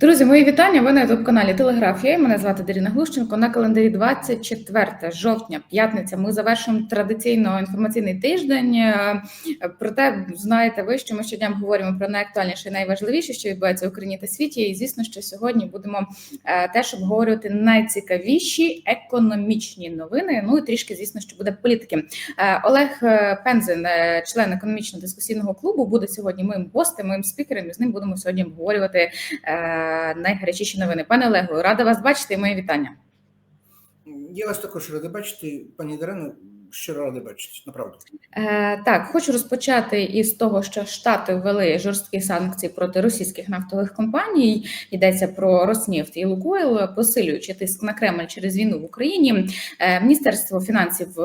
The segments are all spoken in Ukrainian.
Друзі, мої вітання. Ви на youtube каналі Телеграфія. Мене звати Даріна Глущенко. На календарі 24 жовтня, п'ятниця. Ми завершуємо традиційно інформаційний тиждень. Е, Проте знаєте ви, що ми щодня говоримо про найактуальніше і найважливіше, що відбувається в Україні та світі. І звісно, що сьогодні будемо е, теж обговорювати найцікавіші економічні новини. Ну і трішки, звісно, що буде політики. Е, Олег Пензен, е, член економічно дискусійного клубу, буде сьогодні моїм гостем, моїм спікером. І з ним будемо сьогодні обговорювати найгарячіші новини. Пане Олегу, рада вас бачити. і Мої вітання. Я вас також рада бачити, пані Дарено, щиро радий бачити, направду. Е, так, хочу розпочати із того, що Штати ввели жорсткі санкції проти російських нафтових компаній. Йдеться про Роснефть і Лукойл, посилюючи тиск на Кремль через війну в Україні. Е, Міністерство фінансів е,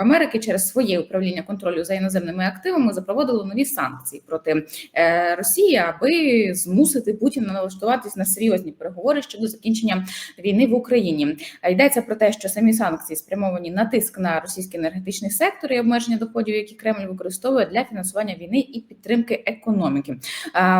Америки через своє управління контролю за іноземними активами запровадило нові санкції проти е, Росії, аби змусити Путіна налаштуватись на серйозні переговори щодо закінчення війни в Україні. Е, Йдеться про те, що самі санкції спрямовані на тиск на російський енергетичний сектор і обмеження доходів, які Кремль використовує для фінансування війни і підтримки економіки.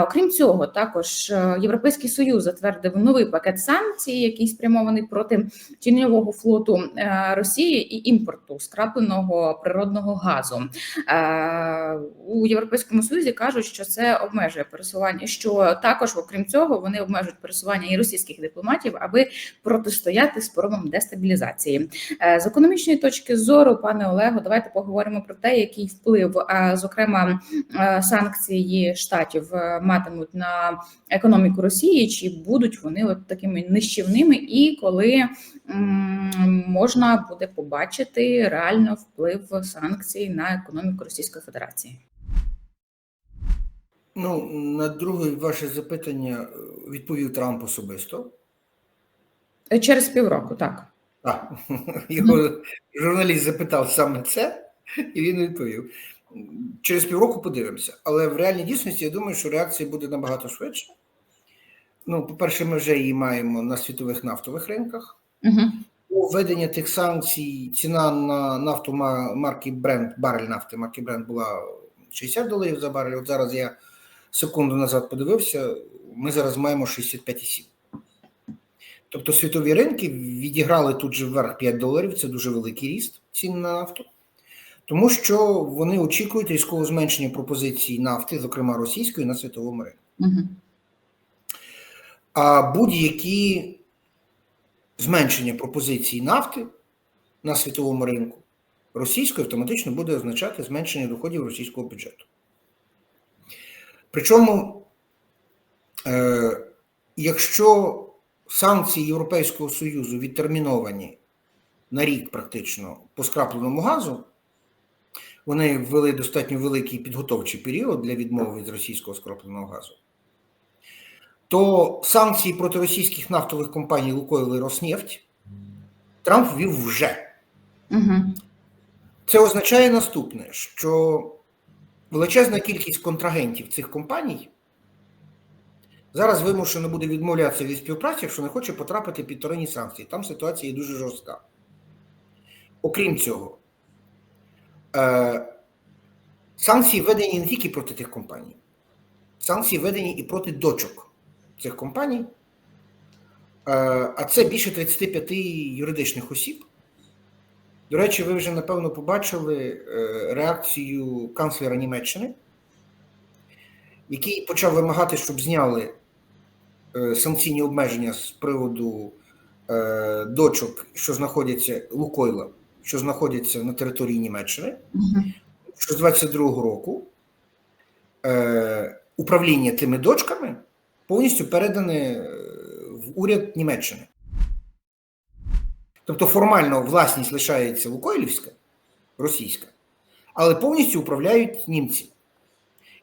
Окрім цього, також е, Європейський Союз затвердив новий пакет санкцій, який спрямований проти тіньового флоту е, Росії і імпорту скрапленого природного газу. Е, у Європейському Союзі кажуть, що це обмежує пересування. Що також, окрім цього, вони обмежують пересування і російських дипломатів, аби протистояти спробам дестабілізації. З економічної точки зору, пане Олего, давайте поговоримо про те, який вплив, зокрема, санкції штатів е, матимуть на економіку Росії, чи будуть вони от такими нищівними, і коли можна буде побачити реально вплив санкцій на економіку Російської Федерації. Ну, на друге ваше запитання е, відповів Трамп особисто. Через півроку, так. Так, його журналіст запитав саме це, і він відповів. Через півроку подивимося. Але в реальній дійсності я думаю, що реакція буде набагато швидше. Ну, по-перше, ми вже її маємо на світових нафтових ринках. Угу. Введення тих санкцій ціна на нафту марки Brent, барель нафти марки Brent була 60 доларів за барель. От зараз я секунду назад подивився, ми зараз маємо 65,7. Тобто світові ринки відіграли тут же вверх 5 доларів, це дуже великий ріст цін на нафту, тому що вони очікують різкого зменшення пропозицій нафти, зокрема російської, на світовому ринку. Угу. А будь-які зменшення пропозицій нафти на світовому ринку російської автоматично буде означати зменшення доходів російського бюджету. Причому, е, якщо санкції Європейського Союзу відтерміновані на рік практично по скрапленому газу, вони ввели достатньо великий підготовчий період для відмови від російського скрапленого газу то санкції проти російських нафтових компаній Лукойл і Роснефть Трамп ввів вже. Угу. Це означає наступне: що величезна кількість контрагентів цих компаній зараз вимушено буде відмовлятися від співпраці, якщо не хоче потрапити під торинні санкції. Там ситуація дуже жорстка. Окрім цього, е, санкції введені не тільки проти тих компаній, санкції введені і проти дочок цих компаній, Е, а це більше 35 юридичних осіб. До речі, ви вже напевно побачили е, реакцію канцлера Німеччини, який почав вимагати, щоб зняли санкційні обмеження з приводу е, дочок, що знаходяться Лукойла, що знаходяться на території Німеччини, що з 22-го року е, управління тими дочками повністю передане е, в уряд Німеччини. Тобто формально власність лишається Лукойлівська, російська, але повністю управляють німці.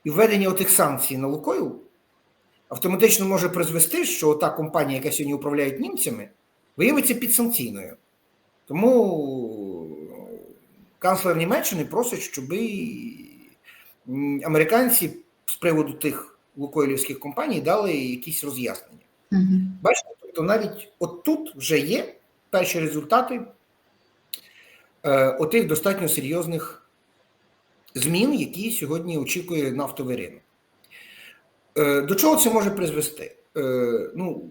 І введення отих санкцій на Лукойл автоматично може призвести, що та компанія, яка сьогодні управляє німцями, виявиться підсанкційною. Тому канцлер Німеччини просить, щоб американці з приводу тих лукойлівських компаній дали якісь роз'яснення. Угу. Бачите, тобто навіть от тут вже є перші результати е, отих достатньо серйозних змін, які сьогодні очікує нафтовий ринок. Е, до чого це може призвести? Е, ну,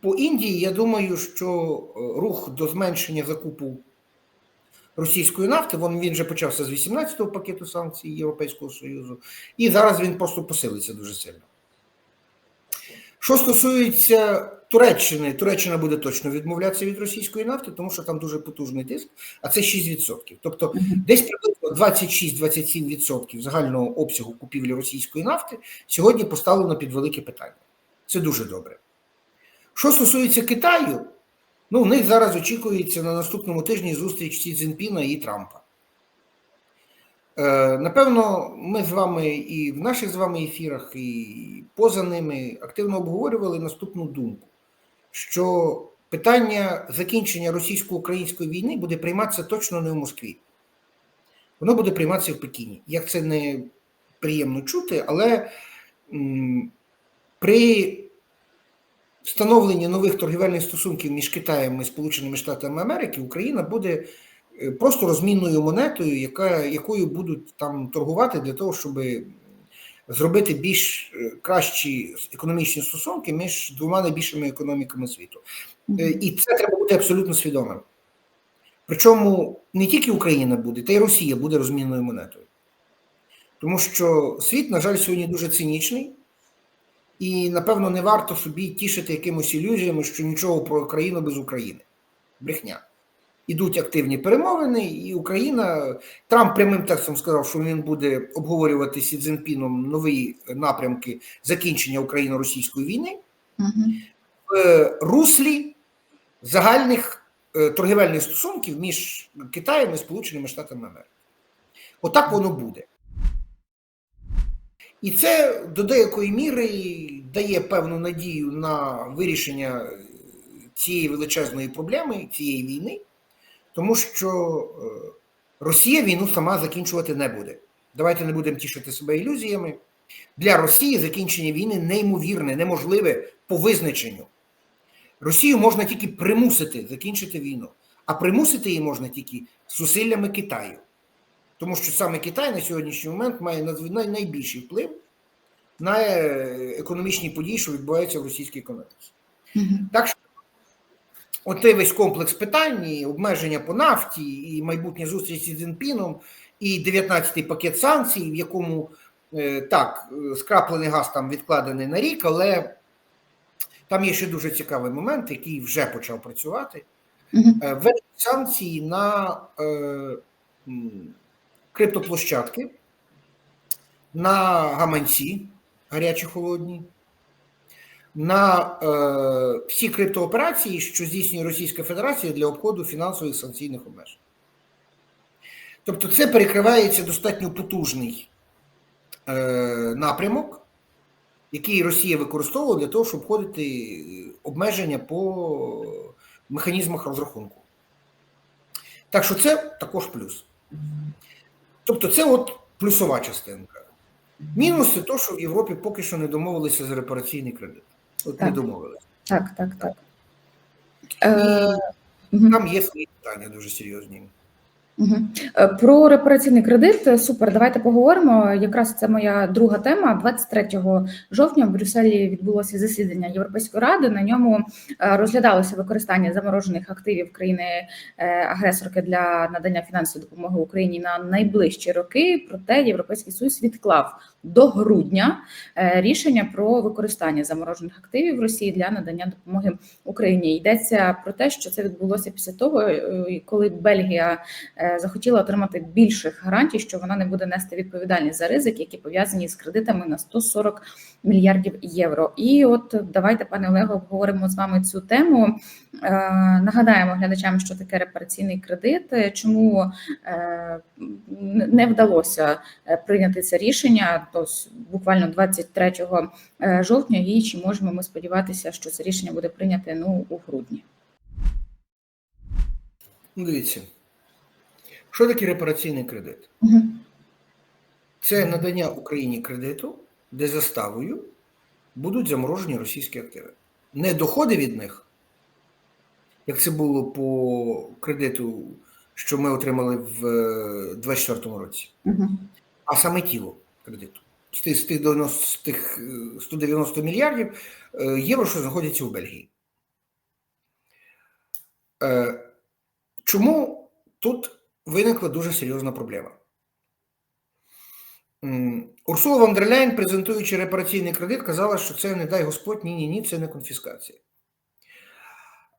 по Індії, я думаю, що е, рух до зменшення закупу російської нафти, він, він вже почався з 18-го пакету санкцій Європейського Союзу, і зараз він просто посилиться дуже сильно. Що стосується Туреччини, Туреччина буде точно відмовлятися від російської нафти, тому що там дуже потужний тиск, а це 6%. Тобто десь приблизно 26-27% загального обсягу купівлі російської нафти сьогодні поставлено під велике питання. Це дуже добре. Що стосується Китаю, ну, в них зараз очікується на наступному тижні зустріч Сі Цзіньпіна і Трампа. Е, напевно, ми з вами і в наших з вами ефірах, і поза ними активно обговорювали наступну думку, що питання закінчення російсько-української війни буде прийматися точно не в Москві. Воно буде прийматися в Пекіні. Як це не приємно чути, але при встановленні нових торгівельних стосунків між Китаєм і Сполученими Штатами Америки Україна буде просто розмінною монетою, яка, якою будуть там торгувати для того, щоб зробити більш е, кращі економічні стосунки між двома найбільшими економіками світу. Е, І це треба бути абсолютно свідомим. Причому не тільки Україна буде, та й Росія буде розмінною монетою. Тому що світ, на жаль, сьогодні дуже цинічний, і, напевно, не варто собі тішити якимось ілюзіями, що нічого про Україну без України. Брехня. Ідуть активні перемовини, і Україна. Трамп прямим текстом сказав, що він буде обговорювати Сі Цзіньпіном нові напрямки закінчення україно-російської війни в руслі загальних е, торгівельних стосунків між Китаєм і Сполученими Штатами Америки. Отак воно буде. І це до деякої міри дає певну надію на вирішення цієї величезної проблеми, цієї війни, тому що е, Росія війну сама закінчувати не буде. Давайте не будемо тішити себе ілюзіями. Для Росії закінчення війни неймовірне, неможливе по визначенню. Росію можна тільки примусити закінчити війну, а примусити її можна тільки зусиллями Китаю. Тому що саме Китай на сьогоднішній момент має найбільший вплив на е, економічні події, що відбуваються в російській економіці. Мгм. Так що, той весь комплекс питань, і обмеження по нафті, і майбутня зустріч зі Цзіньпіном, і 19-й пакет санкцій, в якому е, так, е, скраплений газ там відкладений на рік, але там є ще дуже цікавий момент, який вже почав працювати. Е, Введені санкції на е, криптоплощадки, на гаманці гарячі холодні, на е, всі криптооперації, що здійснює Російська Федерація для обходу фінансових санкційних обмежень. Тобто це перекривається достатньо потужний е, напрямок, який Росія використовувала для того, щоб обходити обмеження по механізмах розрахунку. Так що це також плюс. Тобто, це от плюсова частинка. Мінус це те, що в Європі поки що не домовилися за репараційний кредит. От не Так. домовилися. Так, так, так. Е. Там є свої питання дуже серйозні. Е, Про репараційний кредит е, супер. Давайте поговоримо. Якраз це моя друга тема. 23 жовтня в Брюсселі відбулося засідання Європейської ради. На ньому е, розглядалося використання заморожених активів країни е, для надання фінансової допомоги Україні на найближчі роки. Проте Європейський Союз відклав до грудня е, рішення про використання заморожених активів Росії для надання допомоги Україні. Йдеться про те, що це відбулося після того, е, коли Бельгія е, захотіла отримати більших гарантій, що вона не буде нести відповідальність за ризики, які пов'язані з кредитами на 140 мільярдів євро. І от давайте, пане Олего, обговоримо з вами цю тему. Е, Нагадаємо глядачам, що таке репараційний кредит, е, чому е, не вдалося прийняти це рішення, то буквально 23 е, жовтня, і чи можемо ми сподіватися, що це рішення буде прийняте ну у грудні. Ну, дивіться, що таке репараційний кредит? Мгм. Це надання Україні кредиту, де заставою будуть заморожені російські активи. Не доходи від них, як це було по кредиту, що ми отримали в 2024 році, Мгм. а саме тіло кредиту. з тих, 90, з тих е, 190 мільярдів е, євро, що знаходяться у Бельгії. Е, Чому тут виникла дуже серйозна проблема? Урсула дер презентуючи репараційний кредит, казала, що це не дай Господь, ні, ні, ні, це не конфіскація.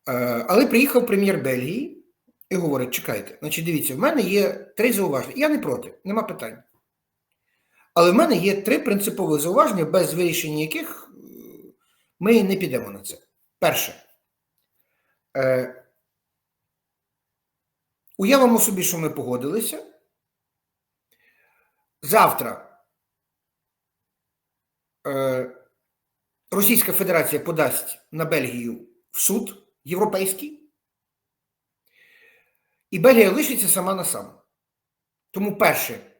Е, Але приїхав прем'єр Бельгії і говорить: чекайте, значить, дивіться, в мене є три зауваження. Я не проти, нема питань. Але в мене є три принципові зауваження, без вирішення яких е, ми не підемо на це. Перше. Е, Уявимо собі, що ми погодилися. Завтра е, Російська Федерація подасть на Бельгію в суд європейський, і Бельгія лишиться сама на сам. Тому перше,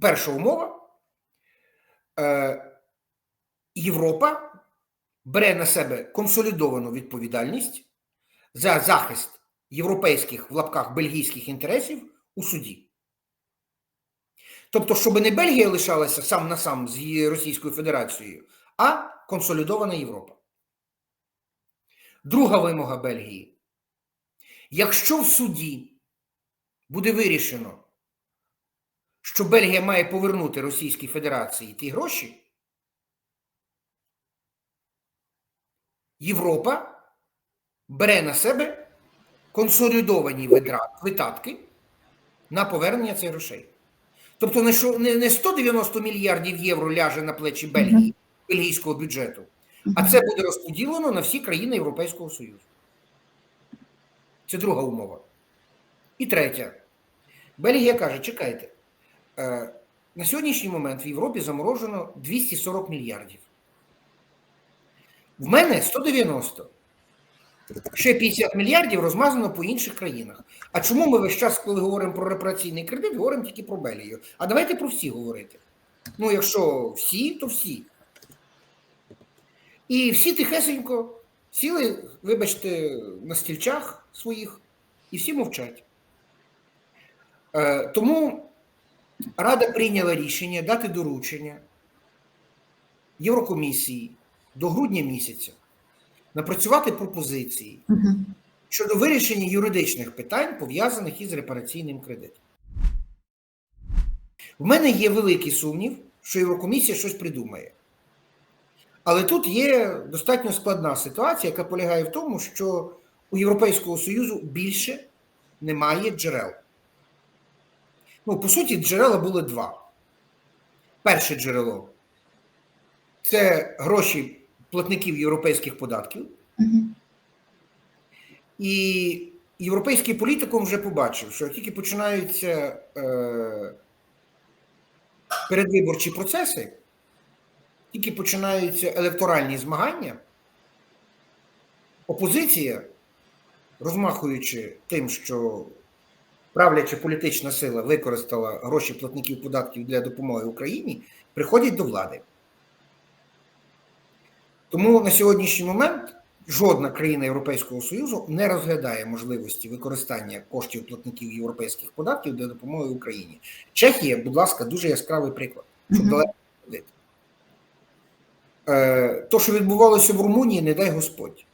перша умова е, Європа бере на себе консолідовану відповідальність за захист європейських в лапках бельгійських інтересів у суді. Тобто, щоб не Бельгія лишалася сам на сам з Російською Федерацією, а консолідована Європа. Друга вимога Бельгії. Якщо в суді буде вирішено, що Бельгія має повернути Російській Федерації ті гроші, Європа бере на себе консолідовані видатки на повернення цих грошей. Тобто не 190 мільярдів євро ляже на плечі Бельгії, бельгійського бюджету, а це буде розподілено на всі країни Європейського Союзу. Це друга умова. І третя. Бельгія каже: чекайте, е, на сьогоднішній момент в Європі заморожено 240 мільярдів. В мене 190. Ще 50 мільярдів розмазано по інших країнах. А чому ми весь час, коли говоримо про репараційний кредит, говоримо тільки про Бельгію? А давайте про всі говорити. Ну, якщо всі, то всі. І всі тихесенько сіли, вибачте, на стільчах своїх, і всі мовчать. Е, тому Рада прийняла рішення дати доручення Єврокомісії до грудня місяця напрацювати пропозиції Мгм. щодо вирішення юридичних питань, пов'язаних із репараційним кредитом. В мене є великий сумнів, що Єврокомісія щось придумає. Але тут є достатньо складна ситуація, яка полягає в тому, що у Європейського Союзу більше немає джерел. Ну, по суті, джерела були два. Перше джерело це гроші платників європейських податків. І європейський політикум вже побачив, що тільки починаються е, передвиборчі процеси, тільки починаються електоральні змагання, опозиція, розмахуючи тим, що правляча політична сила використала гроші платників податків для допомоги Україні, приходять до влади. Тому на сьогоднішній момент жодна країна Європейського Союзу не розглядає можливості використання коштів платників європейських податків для допомоги Україні. Чехія, будь ласка, дуже яскравий приклад, щоб Мгм. далеко ходити. Е, То, що відбувалося в Румунії, не дай Господь.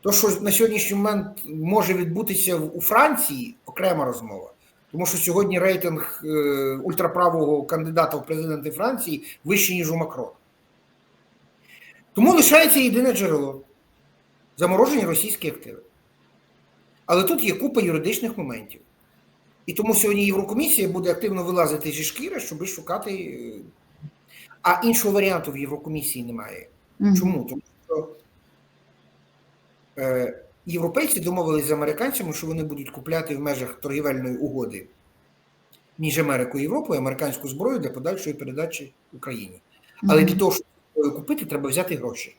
То, що на сьогоднішній момент може відбутися у Франції, окрема розмова. Тому що сьогодні рейтинг е, ультраправого кандидата в президенти Франції вищий, ніж у Макрона. Тому лишається єдине джерело заморожені російські активи. Але тут є купа юридичних моментів. І тому сьогодні Єврокомісія буде активно вилазити зі шкіри, щоб шукати. Е, А іншого варіанту в Єврокомісії немає. Мгм. Чому? Тому що е, європейці домовились з американцями, що вони будуть купляти в межах торгівельної угоди між Америкою і Європою американську зброю для подальшої передачі Україні. Але для того, щоб зброю купити, треба взяти гроші.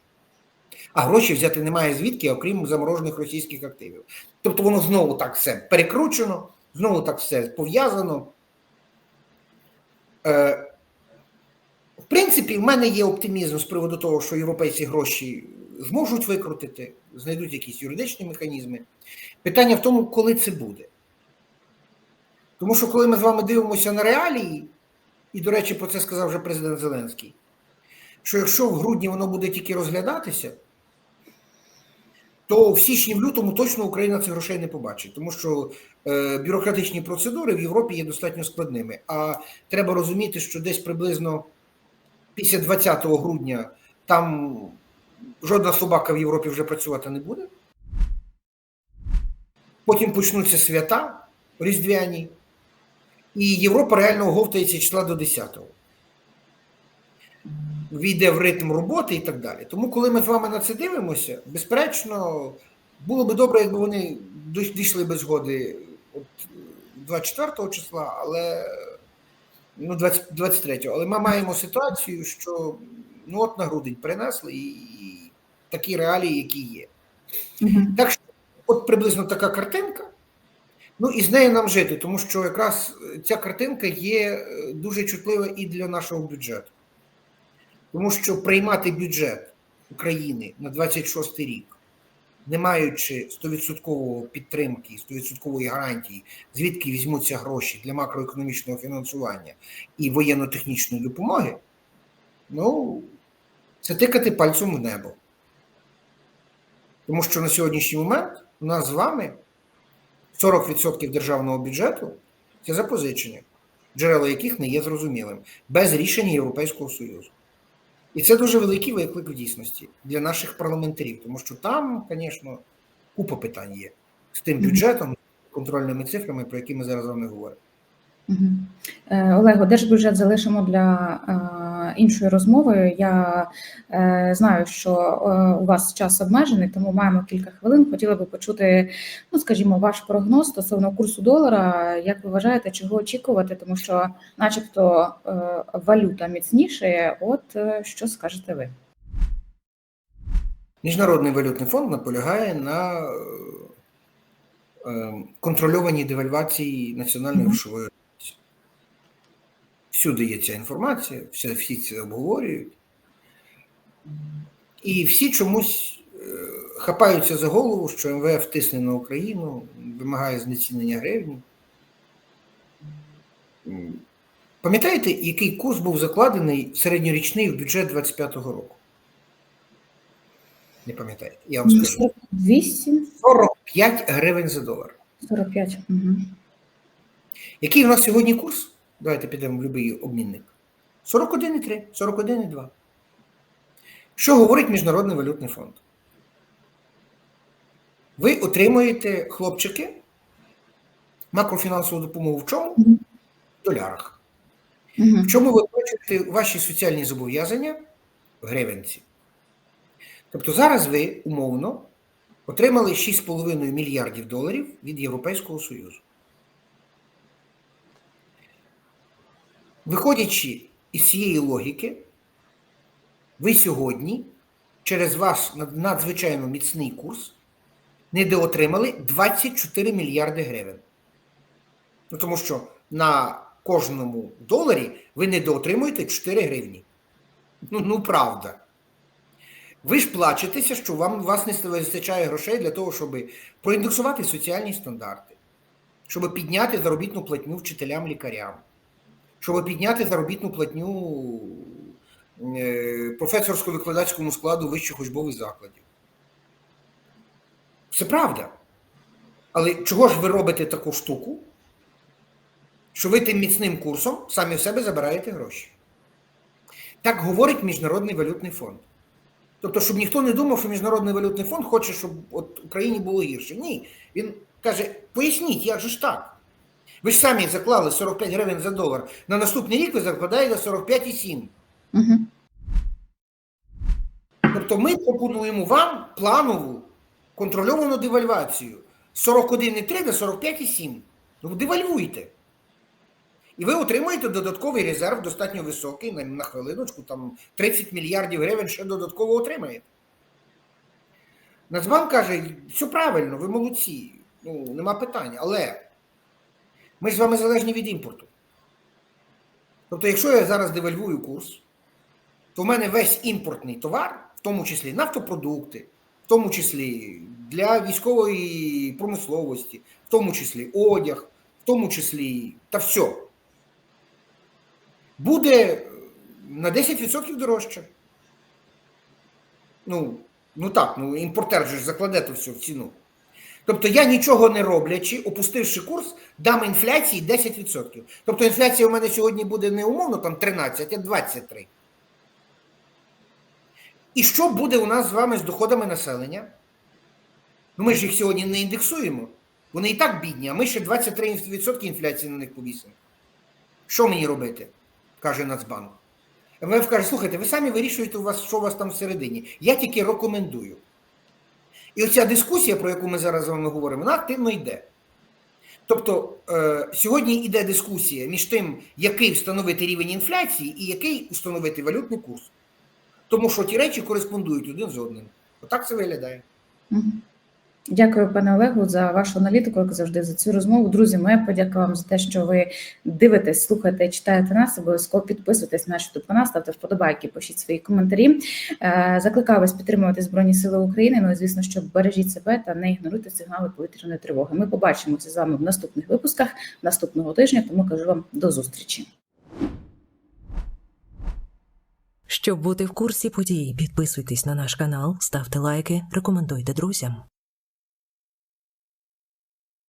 А гроші взяти немає звідки, окрім заморожених російських активів. Тобто воно знову так все перекручено, знову так все пов'язано. Принципі, в мене є оптимізм з приводу того, що європейці гроші зможуть викрутити, знайдуть якісь юридичні механізми. Питання в тому, коли це буде. Тому що коли ми з вами дивимося на реалії, і, до речі, про це сказав вже президент Зеленський, що якщо в грудні воно буде тільки розглядатися, то в січні, в лютому точно Україна цих грошей не побачить, тому що е, бюрократичні процедури в Європі є достатньо складними. А треба розуміти, що десь приблизно після 20 грудня там жодна собака в Європі вже працювати не буде. Потім почнуться свята різдвяні, і Європа реально оговтається числа до 10-го. Війде в ритм роботи і так далі. Тому, коли ми з вами на це дивимося, безперечно, було би добре, якби вони дійш- дійшли без згоди от 24 числа, але ну, 20, 23-го. Але ми маємо ситуацію, що ну от на грудень принесли і, і такі реалії, які є. Мгм. Так що, от приблизно така картинка. Ну і з нею нам жити, тому що якраз е, ця картинка є е, дуже чутлива і для нашого бюджету. Тому що приймати бюджет України на 26 рік, не маючи 100% підтримки, 100% гарантії, звідки візьмуться гроші для макроекономічного фінансування і воєнно-технічної допомоги, ну, це тикати пальцем в небо. Тому що на сьогоднішній момент у нас з вами 40% державного бюджету це запозичення, джерела яких не є зрозумілим, без рішення Європейського Союзу. І це дуже великий виклик в дійсності для наших парламентарів, тому що там, звісно, купа питань є з тим бюджетом, контрольними цифрами, про які ми зараз з вами говоримо. Е, Олего, держбюджет залишимо для е, іншої розмови. Я е, знаю, що е, у вас час обмежений, тому маємо кілька хвилин. Хотіла би почути, ну скажімо, ваш прогноз стосовно курсу долара. Як ви вважаєте, чого очікувати? Тому що, начебто, е, валюта міцніше. От що скажете ви? Міжнародний валютний фонд наполягає на е, е, контрольованій девальвації національної грошової одиниці. Всюди є ця інформація, всі, всі це обговорюють. І всі чомусь е, хапаються за голову, що МВФ тисне на Україну, вимагає знецінення гривні. Пам'ятаєте, який курс був закладений середньорічний в бюджет 25-го року? Не пам'ятаєте? Я вам скажу. 200, 45 гривень за долар. 45. Угу. Який у нас сьогодні курс? Давайте підемо в будь-який обмінник. 41,3, 41,2. Що говорить Міжнародний валютний фонд? Ви отримуєте, хлопчики, макрофінансову допомогу в чому? В долярах. В чому ви бачите ваші соціальні зобов'язання? В гривенці. Тобто зараз ви умовно отримали 6,5 мільярдів доларів від Європейського Союзу. Виходячи із цієї логіки, ви сьогодні через ваш надзвичайно міцний курс недоотримали 24 мільярди гривень. Ну, тому що на кожному доларі ви недоотримуєте 4 гривні. Ну, ну правда. Ви ж плачетеся, що вам вас не вистачає грошей для того, щоб проіндексувати соціальні стандарти, щоб підняти заробітну платню вчителям, лікарям, щоб підняти заробітну платню е, професорсько-викладацькому складу вищих учбових закладів. Це правда. Але чого ж ви робите таку штуку, що ви тим міцним курсом самі в себе забираєте гроші? Так говорить Міжнародний валютний фонд. Тобто, щоб ніхто не думав, що Міжнародний валютний фонд хоче, щоб от Україні було гірше. Ні. Він каже: поясніть, як же ж так? Ви ж самі заклали 45 гривень за долар. На наступний рік ви закладаєте 45,7. Угу. Тобто ми пропонуємо вам планову контрольовану девальвацію 41,3 до 45,7. Ну, девальвуйте. І ви отримаєте додатковий резерв, достатньо високий, на, на хвилиночку, там 30 мільярдів гривень ще додатково отримаєте. Нацбанк каже, все правильно, ви молодці, ну, нема питань. Але ми ж з вами залежні від імпорту. Тобто, якщо я зараз девальвую курс, то в мене весь імпортний товар, в тому числі нафтопродукти, в тому числі для військової промисловості, в тому числі одяг, в тому числі та все. буде на 10% дорожче. Ну, ну так, ну імпортер же закладе то все в ціну. Тобто я нічого не роблячи, опустивши курс, дам інфляції 10%. Тобто інфляція у мене сьогодні буде не умовно там 13, а 23. І що буде у нас з вами з доходами населення? Ну ми ж їх сьогодні не індексуємо. Вони і так бідні, а ми ще 23% інфляції на них повісимо. Що мені робити? каже Нацбанк. МВФ каже, слухайте, ви самі вирішуєте, у вас, що у вас там всередині. Я тільки рекомендую. І оця дискусія, про яку ми зараз з вами говоримо, вона активно йде. Тобто е, сьогодні йде дискусія між тим, який встановити рівень інфляції і який встановити валютний курс. Тому що ті речі кореспондують один з одним. Отак це виглядає. Дякую, пане Олегу, за вашу аналітику, як завжди, за цю розмову. Друзі, моя подяка вам за те, що ви дивитесь, слухаєте, читаєте нас. Обов'язково підписуйтесь на наш YouTube канал, ставте вподобайки, пишіть свої коментарі. Е, Закликаю вас підтримувати Збройні Сили України. Ну і звісно, що бережіть себе та не ігноруйте сигнали повітряної тривоги. Ми побачимося з вами в наступних випусках наступного тижня. Тому кажу вам до зустрічі. Щоб бути в курсі подій, підписуйтесь на наш канал, ставте лайки, рекомендуйте друзям.